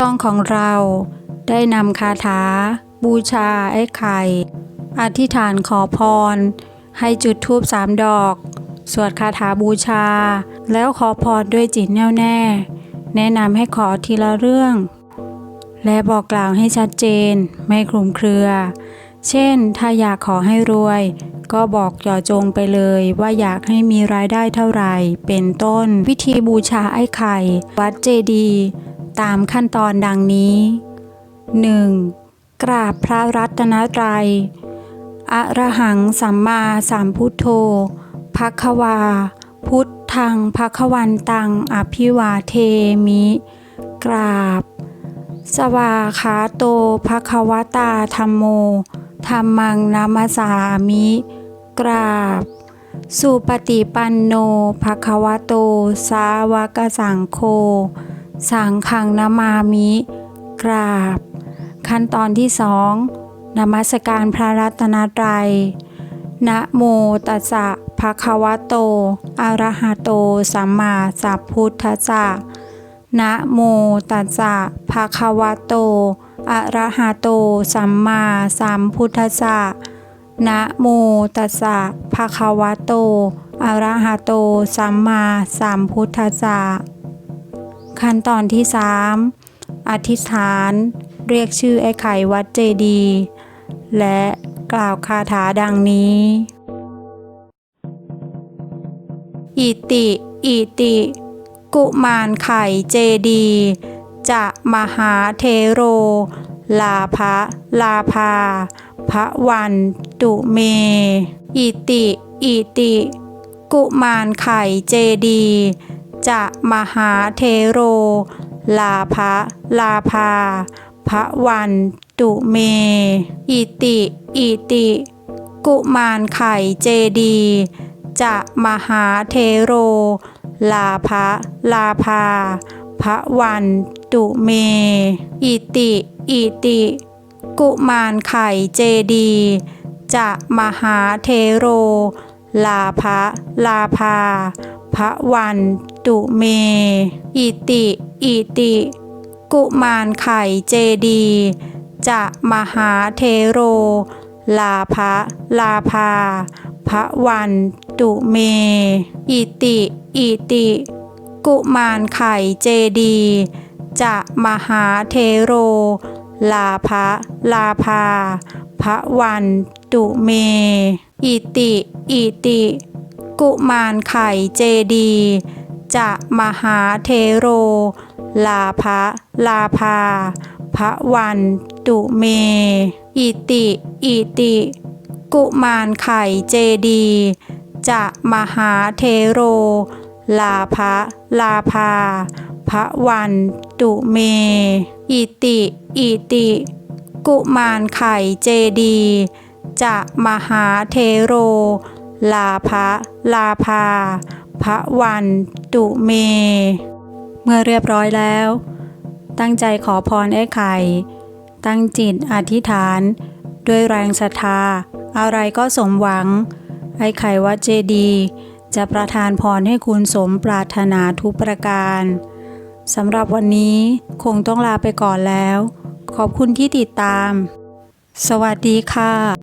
ช่องของเราได้นำคาถา บูชาไอ้ไข่ อธิษฐานขอพร ให้จุดธูปสามดอก สวดคาถาบูชา แล้วขอพรด้วยจิตแน่วแน่ แนะนำให้ขอทีละเรื่อง และบอกกล่าวให้ชัดเจน ไม่คลุมเครือ เช่น ถ้าอยากขอให้รวย ก็บอกเจาะจงไปเลยว่าอยากให้มีรายได้เท่าไหร่ เป็นต้น วิธีบูชาไอ้ไข่ วัดเจดีย์ ตามขั้นตอนดังนี้ 1. กราบพระรัตนตรัย อะระหังสัมมาสัมพุทโธภควา พุทธังภควันตัง อภิวาเทมิ กราบ สวาขาโตภควตาธรรมโมธรรมังนามาสามิ กราบสุปฏิปันโนภควโต สาวกสังโฆ สังขังนามามิ กราบ ขั้นตอนที่สองนมัสการพระรัตนตรัยนะโมตัสสะภะคะวะโต อะระหะโต สัมมาสัพพุทธัสสะนะโมตัสสะภะคะวะโต อะระหะโต สัมมาสัมพุทธัสสะนะโมตัสสะภะคะวะโต อะระหะโต สัมมาสัมพุทธัสสะ ขั้นตอนที่สามอธิษฐาน เรียกชื่อไอ้ไข่วัดเจดี และกล่าวคาถาดังนี้ อิติ อิติ กุมารไข่เจดี จะมหาเทโร ลาภะลาภาพระวันตุเม อิติ อิติ กุมารไข่เจดี จะมหาเทโร ลาภะลาภาพระวันตุเม อิติ อิติ กุมารไข่เจดี จะมหาเทโร ลาภะลาภาพระวันตุเม อิติ อิติ กุมารไข่เจดี จะมหาเทโร ลาภะลาภาพระวัน ตุเม อิติ อิติ กุมารไข่เจดี จะมหาเทโร ลาภะลาภาพระวันตุเม อิติ อิติ กุมารไข่เจดี จะมหาเทโร ลาภะลาภาพระวันตุเม อิติ อิติ กุมารไข่เจดีย์ จะมหาเทโร ลาภะลาภาพระวันตุเม อิติ อิติ กุมารไข่เจดี จะมหาเทโร ลาภะลาภาพระวันตุเม อิติ อิติ กุมารไข่เจดี จะมหาเทโร ลาภะลาภา พระวันตุเม เมื่อเรียบร้อยแล้ว ตั้งใจขอพรไอ้ไข่ ตั้งจิตอธิษฐาน ด้วยแรงศรัทธา อะไรก็สมหวัง ไอ้ไข่วัดเจดีย์จะประทานพรให้คุณสมปรารถนาทุกประการสำหรับวันนี้คงต้องลาไปก่อนแล้ว ขอบคุณที่ติดตาม สวัสดีค่ะ